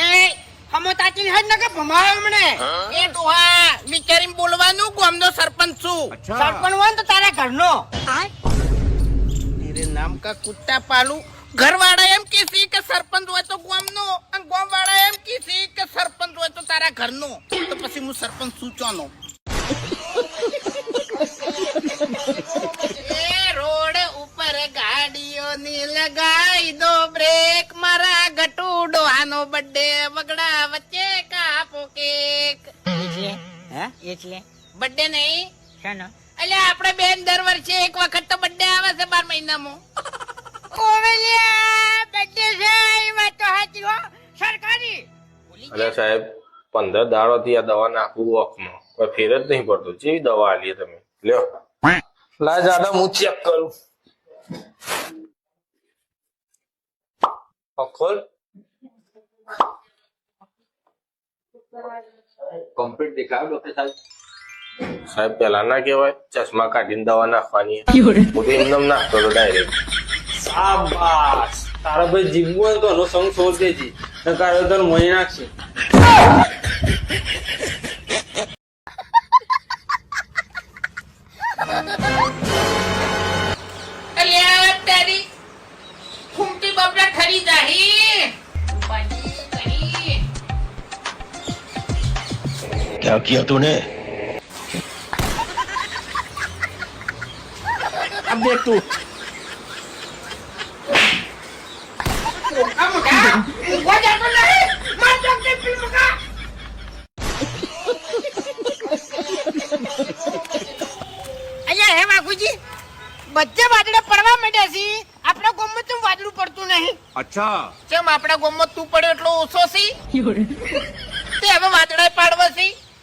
એ હમો તાચી હજ નકે ભમાયો હમણે એ ડોહા વિચારીને બોલવાનું ગામનો સરપંચ છું. સરપંચ હોય તો તારા ઘરનો. મેરે નામ કા કુત્તા પાલુ. ઘરવાળા એમ કીસી કે સરપંચ હોય તો ગામનો અને ગામવાળા એમ કીસી કે સરપંચ હોય તો તારા ઘરનો. તો પછી હું સરપંચ સૂચવાનો ગાડીઓની લગાઈ દો બ્રેક મારા ગટુડો આનો બર્થડે વગડા વચ્ચે કાપો કેક. એટલે? હે? એટલે? બર્થડે નહીં? શાનો? એટલે આપણે બેન દર વર્ષે એક વખત તો બર્થડે આવે છે બાર મહિનામાં. કોવેલિયા બર્થડે છે એ વાત તો સાચી હો. સરકારી? અરે સાહેબ પંદર દાડોથી આ દવા નાખું વોકમાં કોઈ ફેર જ નહીં પડતો. જેવી દવા આલીએ તમે. લ્યો. લા જાડા હું ચેક કરું. અખોલ કમ્પ્લીટ દેખાયો ડોક્ટર સાહેબ? સાહેબ પેલા ના કહેવાય ચશ્મા કાઢીને દવા નાખવાની. હું તો એમને એમ નાખતો હતો ડાયરેક્ટ શાબાશ. તારા ભાઈ જીવવું હોય તો એનો સંગ છોડ દેજી. નકાર તો મોઈ નાખશે. क्या किया तूने अब देख तू આ મોટા ઊંઘવા જાતો નહીં માર ડોક્ટર ફિલ્મ કા અહીંયા હે બાપુજી બધે વાદળા પડવા માંડ્યા છે આપણા ગામમાં તો વાદળું પડતું નહીં ચમ આપણા ગામમાં તું પડ્યો એટલો ઓછો સી તે હવે વાદળા પાડવા સી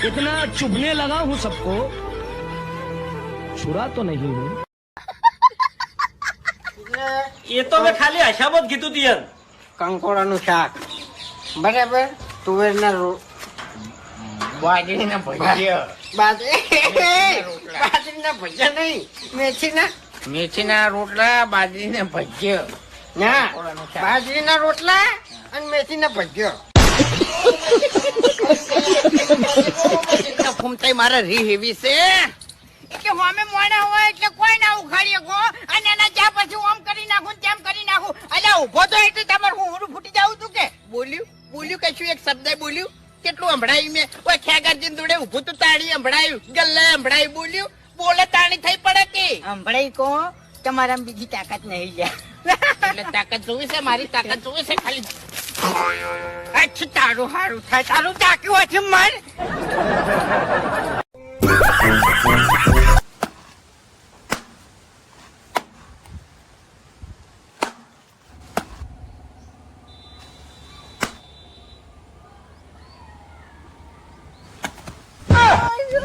इतना चुभने लगा हूँ सबको छुरा तो नहीं हूँ એ તો મેં ખાલી આશામાં જ કીધું તું યાર કંકોડાનું શાક બરાબર તુવેરના રો બાજરીના ભજીયા બાજરી બાજરીના ભજીયા નહીં મેથીના મેથીના રોટલા બાજરીના ભજીયા ના કંકોડાનું શાક. બાજરીના રોટલા અને મેથીના ભજીયા ફૂમતાઈ મારે રી હેવી છે. કે હોમે મોણા હોય એટલે કોઈ ના ઉખાડીએ ગો. અને એના જ્યાં પછી ઓમ કરી નાખું તેમ કરી નાખું. અલ્યા ઊભો તો એટલે તમારે હું હુરું ફૂટી જાઉં તું કે? બોલ્યું બોલ્યું કશું એક શબ્દ બોલ્યું? કેટલું સંભળાયું મેં? ઓય ખેગારજી જોડે ઊભું તું તાળી અંભળાયું ગલ્લે સંભળાયું બોલ્યું. બોલે તાણી થઈ પડે કે? હંભળાઈ કો તમારા બીજી તાકાત નહીં લ્યા. એટલે તાકાત જોવી છે મારી તાકાત જોવી છે ખાલી. 吃大肉还是菜？大肉大，给我听满。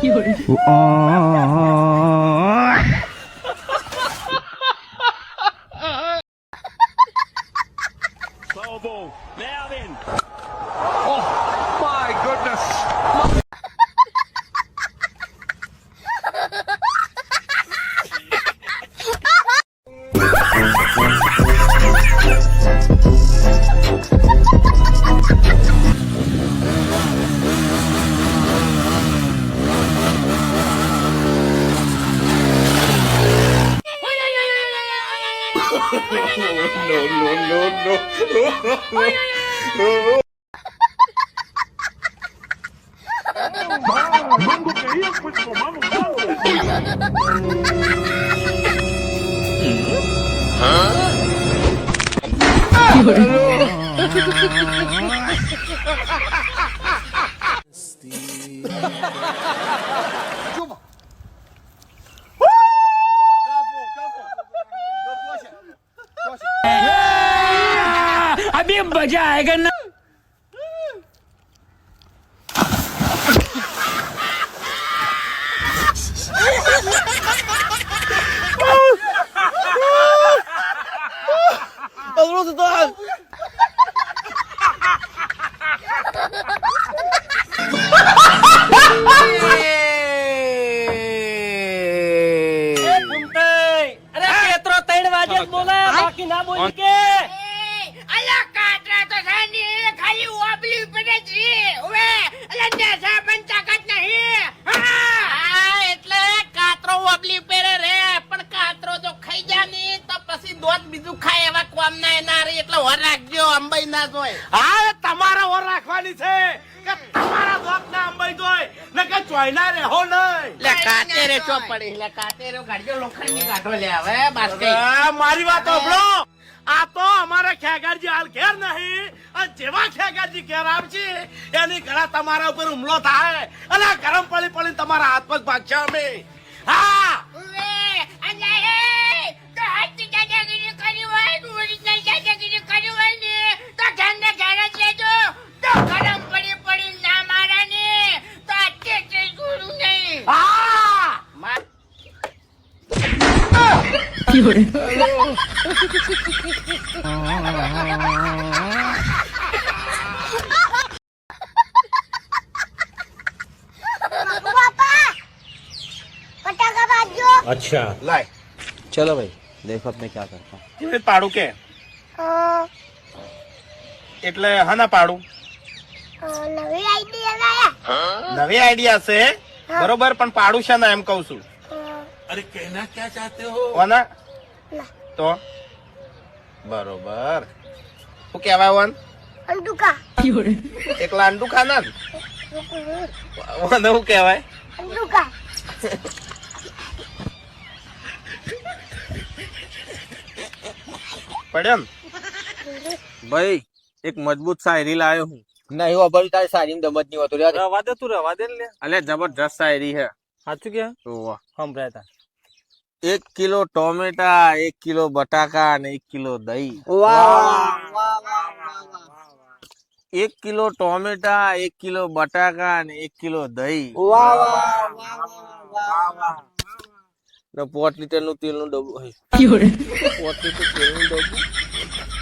有人啊！no, no, no, no. no, no, no, no, no, pues tomamos mango. ¿Ah? अभी मजा आएगा ना એ, ના જોય હા તમારા ઓર રાખવાની છે કે તમારા બાપ ના અંબાઈ દોય ને કે ચોયના રેહો નહીં. લે કાતે રે ચો પડી. લે કાતે રે ગાડીઓ લોખંડની ગાંઠો લે હવે બસ કઈ મારી વાત સાંભળો. આ તો અમારે ખેગારજી હાલ ઘેર નહીં. અને જેવા ખેગારજી ઘેર આવશે એની ઘણા તમારા ઉપર હુમલો થાય. અને ગરમ પડી પડી તમારા હાથ પગ ભાગશે અમે. હા. કર્યું હોય તો ઓરિજિનલ દાદાગીરી કરી હોય ને ઘરને ઘર જ લેજો તો ગરમ પડી પડી ના મારા ને તો અત્ય તે જોડું નહીં હા માર લાય चलो भाई देखो अब मैं क्या करता हूँ કેવી પાડું કે હા ના પાડું નવી આઈડિયા નવી આઈડિયા છે. બરોબર પણ પાડું છે ને એમ કઉ છું. અરે ઓના? તો? બરોબર. શું કેવાય વન અંડુકા. એકલા અંડુ ના ને? ઓને શું કહેવાય? અંડુકા. પડ્યો ભાઈ एक मज़बूत सायरी लाए हूँ नहीं अबल शायरी में दमत नहीं होता रवा दे तू रवा दे ले अरे ज़बरदस्त शायरी है आ चुके हैं तो वाह हम रहता एक किलो टोमेटा एक किलो बटाका एक किलो दही एक किलो टोमेटा एक किलो बटाका एक किलो दही पोट लीटर नु तेल नु डबू पोट लीटर तेल नु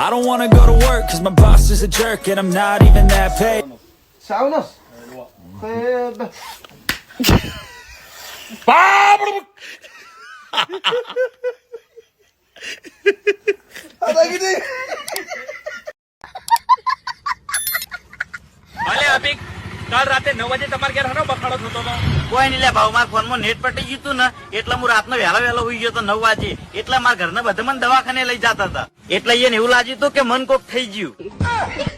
I don't wanna go to work, cause my boss is a jerk, and I'm not even that paid. અલે અભિક કાલ રાતે નવ વાગે તમારે ઘેર હનો બખાડો થતો હતો કોઈ નહીં લે ભાવ મારા ફોનમાં નેટ પટી ગયું તું ને એટલે હું રાતનો વહેલો વહેલો હોઈ ગયો તો નવ વાગે એટલે મારા ઘરના બધા મને દવાખાને લઈ જતા હતા એટલે એને એવું લાગ્યું હતું કે મન કોક થઈ ગયું.